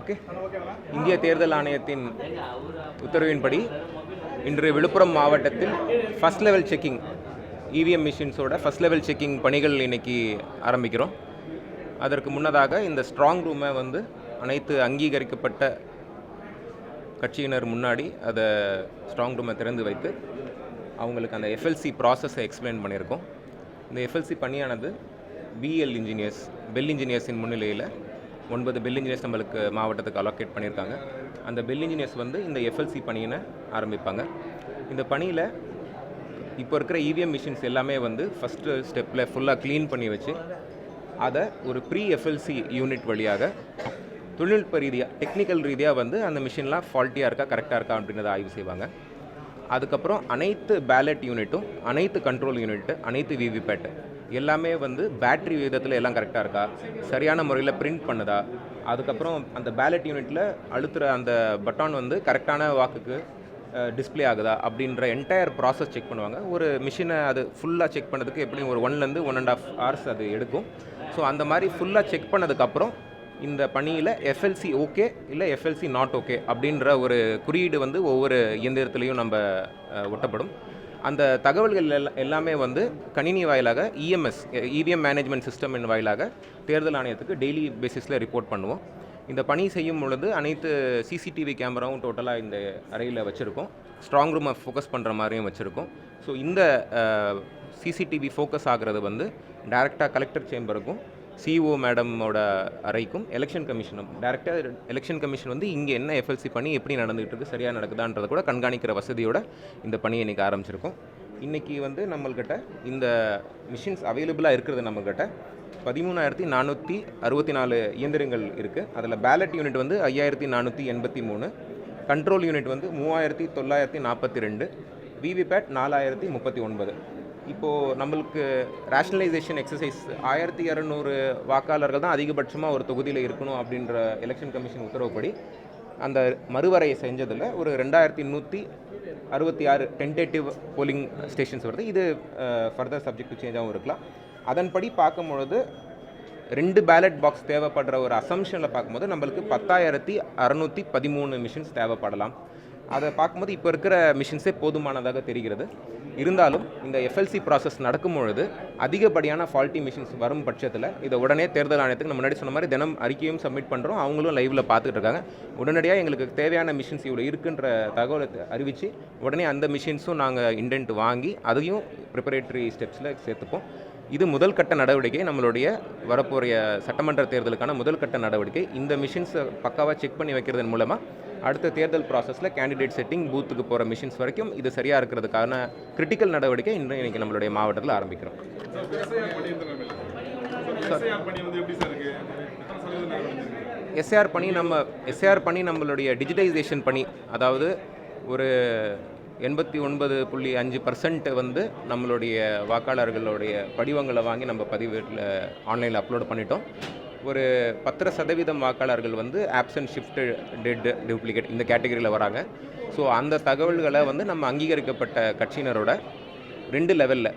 Okay. இந்திய தேர்தல் ஆணையத்தின் உத்தரவின்படி இன்று விழுப்புரம் மாவட்டத்தில் ஃபஸ்ட் லெவல் செக்கிங் இவிஎம் மிஷின்ஸோட ஃபஸ்ட் லெவல் செக்கிங் பணிகள் இன்னைக்கு ஆரம்பிக்கிறோம். அதற்கு முன்னதாக இந்த ஸ்ட்ராங் ரூமை வந்து அனைத்து அங்கீகரிக்கப்பட்ட கட்சியினர் முன்னாடி அதை ஸ்ட்ராங் ரூமை திறந்து வைத்து அவங்களுக்கு அந்த எஃப்எல்சி ப்ராசஸை எக்ஸ்பிளைன் பண்ணியிருக்கோம். இந்த எஃப்எல்சி பணியானது பிஎல் இன்ஜினியர்ஸ் பெல் இன்ஜினியர்ஸின் முன்னிலையில் ஒன்பது பெல் இன்ஜினியர்ஸ் நம்மளுக்கு மாவட்டத்துக்கு அலோகேட் பண்ணியிருக்காங்க. அந்த பெல் இன்ஜினியர்ஸ் வந்து இந்த எஃப்எல்சி பணியினை ஆரம்பிப்பாங்க. இந்த பணியில் இப்போ இருக்கிற இவிஎம் மிஷின்ஸ் எல்லாமே வந்து ஃபஸ்ட்டு ஸ்டெப்பில் ஃபுல்லாக க்ளீன் பண்ணி வச்சு அதை ஒரு ப்ரீ எஃப்எல்சி யூனிட் வழியாக தொழில்நுட்ப ரீதியாக டெக்னிக்கல் ரீதியாக வந்து அந்த மிஷின்லாம் ஃபால்ட்டியாக இருக்கா கரெக்டாக இருக்கா அப்படின்றத ஆய்வு செய்வாங்க. அதுக்கப்புறம் அனைத்து பேலட் யூனிட்டும் அனைத்து கண்ட்ரோல் யூனிட்டு அனைத்து விவிபேட்டு எல்லாமே வந்து பேட்டரி விதத்தில் எல்லாம் கரெக்டாக இருக்கா? சரியான முறையில் பிரிண்ட் பண்ணுதா? அதுக்கப்புறம் அந்த பேலட் யூனிட்டில் அழுத்துகிற அந்த பட்டான் வந்து கரெக்டான வாக்குக்கு டிஸ்ப்ளே ஆகுதா? அப்படின்ற என்டையர் ப்ராசஸ் செக் பண்ணுவாங்க. ஒரு மிஷினை அது ஃபுல்லாக செக் பண்ணதுக்கு எப்படியும் ஒரு ஒன்லேருந்து ஒன் அண்ட் ஆஃப் ஹவர்ஸ் அது எடுக்கும். ஸோ அந்த மாதிரி ஃபுல்லாக செக் பண்ணதுக்கப்புறம் இந்த பணியில் எஃப்எல்சி ஓகே இல்லை எஃப்எல்சி நாட் ஓகே அப்படின்ற ஒரு குறியீடு வந்து ஒவ்வொரு இயந்திரத்துலேயும் நம்ம ஒட்டப்படும். அந்த தகவல்கள் எல்லாமே வந்து கணினி வாயிலாக இஎம்எஸ் இவிஎம் மேனேஜ்மெண்ட் சிஸ்டம் வாயிலாக தேர்தல் ஆணையத்துக்கு டெய்லி பேசிஸில் ரிப்போர்ட் பண்ணுவோம். இந்த பணி செய்யும் பொழுது அனைத்து சிசிடிவி கேமராவும் டோட்டலாக இந்த அறையில் வச்சுருக்கோம். ஸ்ட்ராங் ரூமை ஃபோக்கஸ் பண்ணுற மாதிரியும் வச்சுருக்கோம். ஸோ இந்த சிசிடிவி ஃபோக்கஸ் ஆகிறது வந்து டைரெக்டாக கலெக்டர் சேம்பருக்கும் சிஓ மேடமோட அறைக்கும் எலெக்ஷன் கமிஷனும் டேரெக்டாக எலெக்ஷன் கமிஷன் வந்து இங்கே என்ன எஃப்எல்சி பண்ணி எப்படி நடந்துகிட்டு இருக்குது சரியாக நடக்குதான்றதை கூட கண்காணிக்கிற வசதியோட இந்த பணியை இன்றைக்கி ஆரம்பிச்சிருக்கோம். இன்றைக்கி வந்து நம்மள்கிட்ட இந்த மிஷின்ஸ் அவைலபிளாக இருக்கிறது நம்மக்கிட்ட பதிமூணாயிரத்தி நானூற்றி அறுபத்தி நாலு இயந்திரங்கள் இருக்குது அதில் பேலட் யூனிட் வந்து ஐயாயிரத்தி நானூற்றி எண்பத்தி மூணு கண்ட்ரோல் யூனிட் வந்து மூவாயிரத்தி தொள்ளாயிரத்தி நாற்பத்தி ரெண்டு விவிபேட் நாலாயிரத்தி முப்பத்தி ஒன்பது. இப்போது நம்மளுக்கு ரேஷனலைசேஷன் எக்ஸசைஸ் ஆயிரத்தி இரநூறு வாக்காளர்கள் தான் அதிகபட்சமாக ஒரு தொகுதியில் இருக்கணும் அப்படின்ற எலெக்ஷன் கமிஷன் உத்தரவுப்படி அந்த மறுவரையை செஞ்சதில் ஒரு ரெண்டாயிரத்தி நூற்றி அறுபத்தி ஆறு டென்டேட்டிவ் போலிங் ஸ்டேஷன்ஸ் வருது. இது ஃபர்தர் சப்ஜெக்ட் டு சேஞ்சாகவும் இருக்கலாம். அதன்படி பார்க்கும்பொழுது ரெண்டு பேலட் பாக்ஸ் தேவைப்படுற ஒரு அசம்ஷனில் பார்க்கும்போது நம்மளுக்கு பத்தாயிரத்தி அறநூற்றி பதிமூணு மிஷின்ஸ் தேவைப்படலாம். அதை பார்க்கும்போது இப்போ இருக்கிற மிஷின்ஸே போதுமானதாக தெரிகிறது. இருந்தாலும் இந்த எஃப்எல்சி ப்ராசஸ் நடக்கும் பொழுது அதிகப்படியான ஃபால்ட்டி மிஷின்ஸ் வரும் பட்சத்தில் இதை உடனே தேர்தல் ஆணையத்துக்கு நம்ம முன்னாடி சொன்ன மாதிரி தினம் அறிக்கையும் சப்மிட் பண்ணுறோம் அவங்களும் லைவில் பார்த்துட்டு இருக்காங்க. உடனடியாக எங்களுக்கு தேவையான மிஷின்ஸ் இவ்வளோ இருக்குன்ற தகவலை அறிவித்து உடனே அந்த மிஷின்ஸும் நாங்கள் இன்டென்ட் வாங்கி அதையும் ப்ரிப்பரேட்டரி ஸ்டெப்ஸில் சேர்த்துப்போம். இது முதல் கட்ட நடவடிக்கை. நம்மளுடைய வரப்போகிற சட்டமன்ற தேர்தலுக்கான முதல் கட்ட நடவடிக்கை. இந்த மிஷின்ஸை பக்காவாக செக் பண்ணி வைக்கிறதன் மூலமாக அடுத்த தேர்தல் ப்ராசஸில் கேண்டிடேட் செட்டிங் பூத்துக்கு போகிற மிஷின்ஸ் வரைக்கும் இது சரியாக இருக்கிறதுக்கான கிரிட்டிக்கல் நடவடிக்கை இன்று இன்னைக்கு நம்மளுடைய மாவட்டத்தில் ஆரம்பிக்கிறோம். எஸ்ஆர் பணி நம்ம எஸ்ஆர் பணி நம்மளுடைய டிஜிட்டைசேஷன் பணி அதாவது ஒரு எண்பத்தி ஒன்பது புள்ளி அஞ்சு பர்சன்ட் வந்து நம்மளுடைய வாக்காளர்களுடைய படிவங்களை வாங்கி நம்ம பதிவேட்டில் ஆன்லைனில் அப்லோட் பண்ணிட்டோம். ஒரு பத்தரை சதவீதம் வாக்காளர்கள் வந்து ஆப்சன்ட் ஷிஃப்ட் டெட் டூப்ளிகேட் இந்த கேட்டகரியில் வராங்க. ஸோ அந்த தகவல்களை வந்து நம்ம அங்கீகரிக்கப்பட்ட கட்சியினரோட ரெண்டு லெவலில்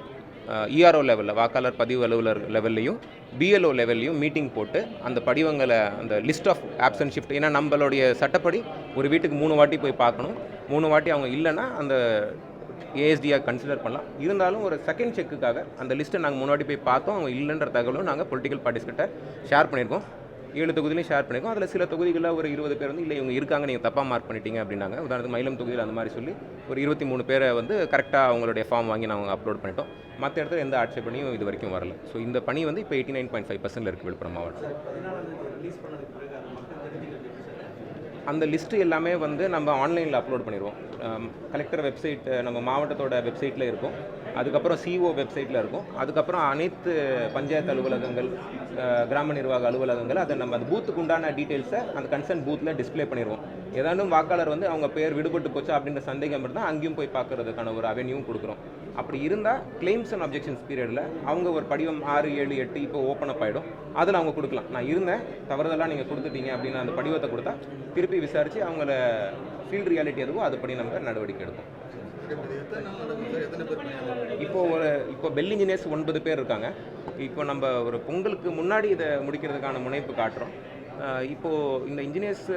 இஆர்ஓ லெவலில் வாக்காளர் பதிவு அலுவலர் லெவல்லையும் பிஎல்ஓ லெவல்லையும் மீட்டிங் போட்டு அந்த படிவங்களை அந்த லிஸ்ட் ஆஃப் ஆப்சன்ட் ஷிஃப்ட் ஏன்னா நம்மளுடைய சட்டப்படி ஒரு வீட்டுக்கு மூணு வாட்டி போய் பார்க்கணும். மூணு வாட்டி அவங்க இல்லைன்னா அந்த ஏஎஸ்டியாக கன்சிடர் பண்ணலாம். இருந்தாலும் ஒரு செகண்ட் செக்குக்காக அந்த லிஸ்ட்டை நாங்கள் முன்னாடி போய் பார்த்தோம். அவங்க இல்லைன்ற தகவலும் நாங்கள் பொலிட்டிக்கல் பார்ட்டிஸ்கிட்ட ஷேர் பண்ணியிருக்கோம். ஏழு தொகுதியிலையும் ஷேர் பண்ணியிருக்கோம். அதில் சில தொகுதிகளில் ஒரு இருபது பேர் வந்து இல்லை இவங்க இருக்காங்க நீங்கள் தப்பாக மார்க் பண்ணிட்டீங்க அப்படின்னாங்க. உதாரணத்துக்கு மயிலம் தொகுதியில் அந்த மாதிரி சொல்லி ஒரு இருபத்தி மூணு பேரை வந்து கரெக்டாக அவங்களுடைய ஃபார்ம் வாங்கி நாங்கள் அப்லோட் பண்ணிட்டோம். மற்ற இடத்துல எந்த ஆட்சேபனையும் இது வரைக்கும் வரல. ஸோ இந்த பணி வந்து இப்போ eighty nine point five percent இருக்குது விழுப்புரம் மாவட்டம். அந்த லிஸ்ட்டு எல்லாமே வந்து நம்ம ஆன்லைனில் அப்லோட் பண்ணிடுவோம். Um, கலெக்டர் வெப்சைட் uh, நம்ம மாவட்டத்தோட வெப்சைட்டில் இருக்கும். அதுக்கப்புறம் சிஓ வெப்சைட்டில் இருக்கும். அதுக்கப்புறம் அனைத்து பஞ்சாயத்து அலுவலகங்கள் uh, கிராம நிர்வாக அலுவலகங்கள் அதை நம்ம அந்த பூத்துக்கு உண்டான டீட்டெயில்ஸை அந்த கன்சர்ன் பூத்தில் டிஸ்ப்ளே பண்ணிடுவோம். ஏதாண்டும் வாக்காளர் வந்து அவங்க பேர் விடுபட்டு போச்சு அப்படின்ற சந்தேகம் இருந்தால் அங்கேயும் போய் பார்க்கறதுக்கான ஒரு அவென்யூவும் கொடுக்குறோம். அப்படி இருந்தால் கிளைம்ஸ் அண்ட் அப்ஜெக்ஷன்ஸ் பீரியடில் அவங்க ஒரு படிவம் ஆறு ஏழு எட்டு இப்போ ஓப்பன் அப் ஆகிடும் அதில் அவங்க கொடுக்கலாம். நான் இருந்தேன். தவறுதெல்லாம் நீங்கள் கொடுத்துட்டீங்க அப்படின்னு அந்த படிவத்தை கொடுத்தா திருப்பி விசாரித்து அவங்கள ஃபீல்டு ரியாலிட்டி எதுவோ அதுபடி நம்ம நடவடிக்கை எடுப்போம். இப்போ ஒரு இப்போ பெல் இன்ஜினியர்ஸ் ஒன்பது பேர் இருக்காங்க. இப்போ நம்ம ஒரு பொங்கலுக்கு முன்னாடி இதை முடிக்கிறதுக்கான முனைப்பு காட்டுறோம். இப்போது இந்த இன்ஜினியர்ஸ்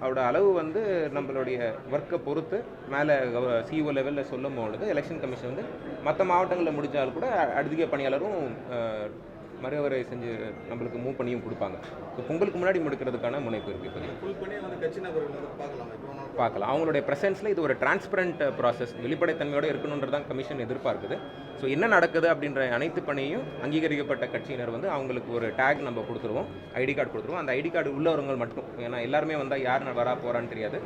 அதோட அளவு வந்து நம்மளுடைய ஒர்க்கை பொறுத்து மேலே சிஓ லெவலில் சொல்லும் பொழுது எலெக்ஷன் கமிஷன் வந்து மற்ற மாவட்டங்களில் முடித்தாலும் கூட அடுத்த பணியாளரும் மறுவரை செஞ்சு நம்மளுக்கு மூவ் பண்ணியும் கொடுப்பாங்க. ஸோ பொங்கலுக்கு முன்னாடி முடிக்கிறதுக்கான முனைப்பு இருக்குது பண்ணி கட்சி நபர்கள் பார்க்கலாம். இப்போ பார்க்கலாம். அவங்களுடைய ப்ரெசன்ஸில் இது ஒரு டிரான்ஸ்பரண்ட் ப்ராசஸ் வெளிப்படைத்தன்மையோடு இருக்கணுன்றதான் கமிஷன் எதிர்பார்க்குது. ஸோ என்ன நடக்குது அப்படின்ற அனைத்து பணியும் அங்கீகரிக்கப்பட்ட கட்சியினர் வந்து அவங்களுக்கு ஒரு டேக் நம்ம கொடுத்துருவோம். ஐடி கார்டு கொடுத்துருவோம். அந்த ஐடி கார்டு உள்ளவங்க மட்டும். ஏன்னா எல்லாருமே வந்தால் யார் வரா போகிறான்னு தெரியாது.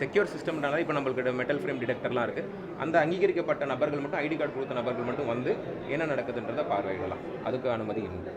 செக்யூர் சிஸ்டம்னால இப்போ நம்மளுக்கு மெட்டல் ஃப்ரேம் டிடெக்டர்லாம் இருக்குது அந்த அங்கீகரிக்கப்பட்ட நபர்கள் மட்டும் ஐடி கார்டு கொடுத்த நபர்கள் மட்டும் வந்து என்ன நடக்குதுன்றதை பார்வையிடலாம். அதுக்கு அனுமதி உண்டு